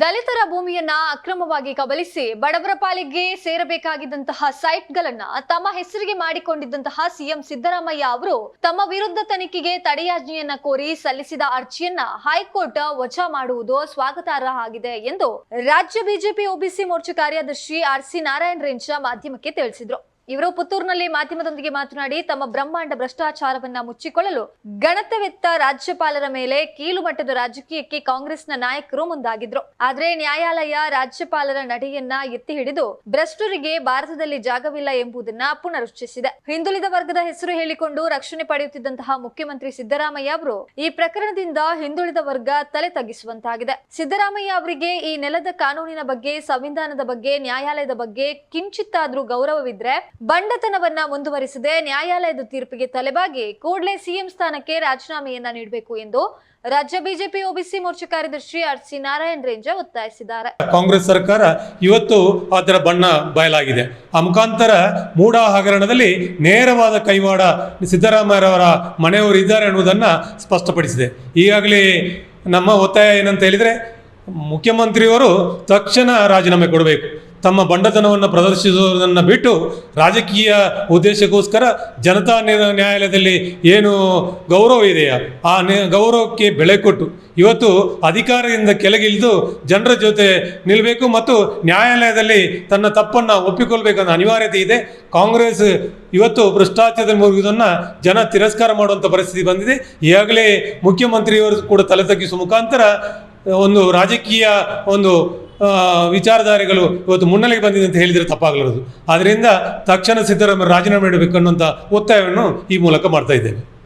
ದಲಿತರ ಭೂಮಿಯನ್ನ ಅಕ್ರಮವಾಗಿ ಕಬಲಿಸಿ ಬಡವರ ಪಾಲಿಗೆ ಸೇರಬೇಕಾಗಿದ್ದಂತಹ ಸೈಟ್ಗಳನ್ನ ತಮ್ಮ ಹೆಸರಿಗೆ ಮಾಡಿಕೊಂಡಿದ್ದಂತಹ ಸಿಎಂ ಸಿದ್ದರಾಮಯ್ಯ ಅವರು ತಮ್ಮ ವಿರುದ್ಧ ತನಿಖೆಗೆ ತಡೆಯಾಜ್ಞೆಯನ್ನ ಕೋರಿ ಸಲ್ಲಿಸಿದ ಅರ್ಜಿಯನ್ನ ಹೈಕೋರ್ಟ್ ವಜಾ ಮಾಡುವುದು ಸ್ವಾಗತಾರ್ಹ ಆಗಿದೆ ಎಂದು ರಾಜ್ಯ ಬಿಜೆಪಿ ಒಬಿಸಿ ಮೋರ್ಚಾ ಕಾರ್ಯದರ್ಶಿ ಆರ್ ಸಿ ನಾರಾಯಣ ರೇಂಜ ಮಾಧ್ಯಮಕ್ಕೆ ತಿಳಿಸಿದ್ರು. ಇವರು ಪುತ್ತೂರಿನಲ್ಲಿ ಮಾಧ್ಯಮದೊಂದಿಗೆ ಮಾತನಾಡಿ ತಮ್ಮ ಬ್ರಹ್ಮಾಂಡ ಭ್ರಷ್ಟಾಚಾರವನ್ನ ಮುಚ್ಚಿಕೊಳ್ಳಲು ಗಣತವೆತ್ತ ರಾಜ್ಯಪಾಲರ ಮೇಲೆ ಕೀಲುಮಟ್ಟದ ರಾಜಕೀಯಕ್ಕೆ ಕಾಂಗ್ರೆಸ್ನ ನಾಯಕರು ಮುಂದಾಗಿದ್ರು. ಆದ್ರೆ ನ್ಯಾಯಾಲಯ ರಾಜ್ಯಪಾಲರ ನಡೆಯನ್ನ ಎತ್ತಿ ಹಿಡಿದು ಭ್ರಷ್ಟರಿಗೆ ಭಾರತದಲ್ಲಿ ಜಾಗವಿಲ್ಲ ಎಂಬುದನ್ನ ಪುನರುಚ್ಚರಿಸಿದೆ ಹಿಂದುಳಿದ ವರ್ಗದ ಹೆಸರು ಹೇಳಿಕೊಂಡು ರಕ್ಷಣೆ ಪಡೆಯುತ್ತಿದ್ದಂತಹ ಮುಖ್ಯಮಂತ್ರಿ ಸಿದ್ದರಾಮಯ್ಯ ಅವರು ಈ ಪ್ರಕರಣದಿಂದ ಹಿಂದುಳಿದ ವರ್ಗ ತಲೆ ತಗ್ಗಿಸುವಂತಾಗಿದೆ. ಸಿದ್ದರಾಮಯ್ಯ ಅವರಿಗೆ ಈ ನೆಲದ ಕಾನೂನಿನ ಬಗ್ಗೆ, ಸಂವಿಧಾನದ ಬಗ್ಗೆ, ನ್ಯಾಯಾಲಯದ ಬಗ್ಗೆ ಕಿಂಚಿತ್ತಾದ್ರೂ ಗೌರವವಿದ್ರೆ ಬಂಡತನವನ್ನ ಮುಂದುವರಿಸದೆ. ನ್ಯಾಯಾಲಯದ ತೀರ್ಪಿಗೆ ತಲೆಬಾಗಿ ಕೂಡಲೇ ಸಿಎಂ ಸ್ಥಾನಕ್ಕೆ ರಾಜೀನಾಮೆಯನ್ನ ನೀಡಬೇಕು ಎಂದು ರಾಜ್ಯ ಬಿಜೆಪಿ ಒಬಿಸಿ ಮೋರ್ಚಾ ಕಾರ್ಯದರ್ಶಿ ಆರ್ ಸಿ ನಾರಾಯಣ ರೇಂಜ ಒತ್ತಾಯಿಸಿದ್ದಾರೆ. ಕಾಂಗ್ರೆಸ್ ಸರ್ಕಾರ ಇವತ್ತು ಅದರ ಬಣ್ಣ ಬಯಲಾಗಿದೆ. ಆ ಮುಖಾಂತರ ಮೂಡ ಹಗರಣದಲ್ಲಿ ನೇರವಾದ ಕೈವಾಡ ಸಿದ್ದರಾಮಯ್ಯರವರ ಮನೆಯವರು ಇದ್ದಾರೆ ಎನ್ನುವುದನ್ನ ಸ್ಪಷ್ಟಪಡಿಸಿದೆ. ಈಗಾಗಲೇ ನಮ್ಮ ಒತ್ತಾಯ ಏನಂತ ಹೇಳಿದ್ರೆ ಮುಖ್ಯಮಂತ್ರಿಯವರು ತಕ್ಷಣ ರಾಜೀನಾಮೆ ಕೊಡಬೇಕು. ತಮ್ಮ ಬಂಡತನವನ್ನು ಪ್ರದರ್ಶಿಸುವುದನ್ನು ಬಿಟ್ಟು ರಾಜಕೀಯ ಉದ್ದೇಶಕ್ಕೋಸ್ಕರ ಜನತಾ ನ್ಯಾಯಾಲಯದಲ್ಲಿ ಏನು ಗೌರವ ಇದೆಯಾ? ಆ ಗೌರವಕ್ಕೆ ಬೆಲೆ ಕೊಟ್ಟು. ಇವತ್ತು ಅಧಿಕಾರದಿಂದ ಕೆಳಗಿಳಿದು ಜನರ ಜೊತೆ ನಿಲ್ಲಬೇಕು ಮತ್ತು ನ್ಯಾಯಾಲಯದಲ್ಲಿ ತನ್ನ ತಪ್ಪನ್ನು ಒಪ್ಪಿಕೊಳ್ಬೇಕನ್ನೋ ಅನಿವಾರ್ಯತೆ ಇದೆ. ಕಾಂಗ್ರೆಸ್ ಇವತ್ತು ಭ್ರಷ್ಟಾಚಾರದ ಮುಗಿದನ್ನು ಜನ ತಿರಸ್ಕಾರ ಮಾಡುವಂಥ ಪರಿಸ್ಥಿತಿ ಬಂದಿದೆ. ಈಗಾಗಲೇ ಮುಖ್ಯಮಂತ್ರಿಯವರು ಕೂಡ ತಲೆ ತಗ್ಗಿಸುವ ಮುಖಾಂತರ ಒಂದು ರಾಜಕೀಯ ಒಂದು ವಿಚಾರಧಾರೆಗಳು ಇವತ್ತು ಮುನ್ನೆಲೆಗೆ ಬಂದಿದೆ ಅಂತ ಹೇಳಿದರೆ ತಪ್ಪಾಗಲಾರದು. ಆದ್ದರಿಂದ ತಕ್ಷಣ ಸಿದ್ದರಾಮಯ್ಯ ರಾಜೀನಾಮೆ ನೀಡಬೇಕು ಅನ್ನುವಂಥ ಒತ್ತಾಯವನ್ನು ಈ ಮೂಲಕ ಮಾಡ್ತಾ ಇದ್ದೇವೆ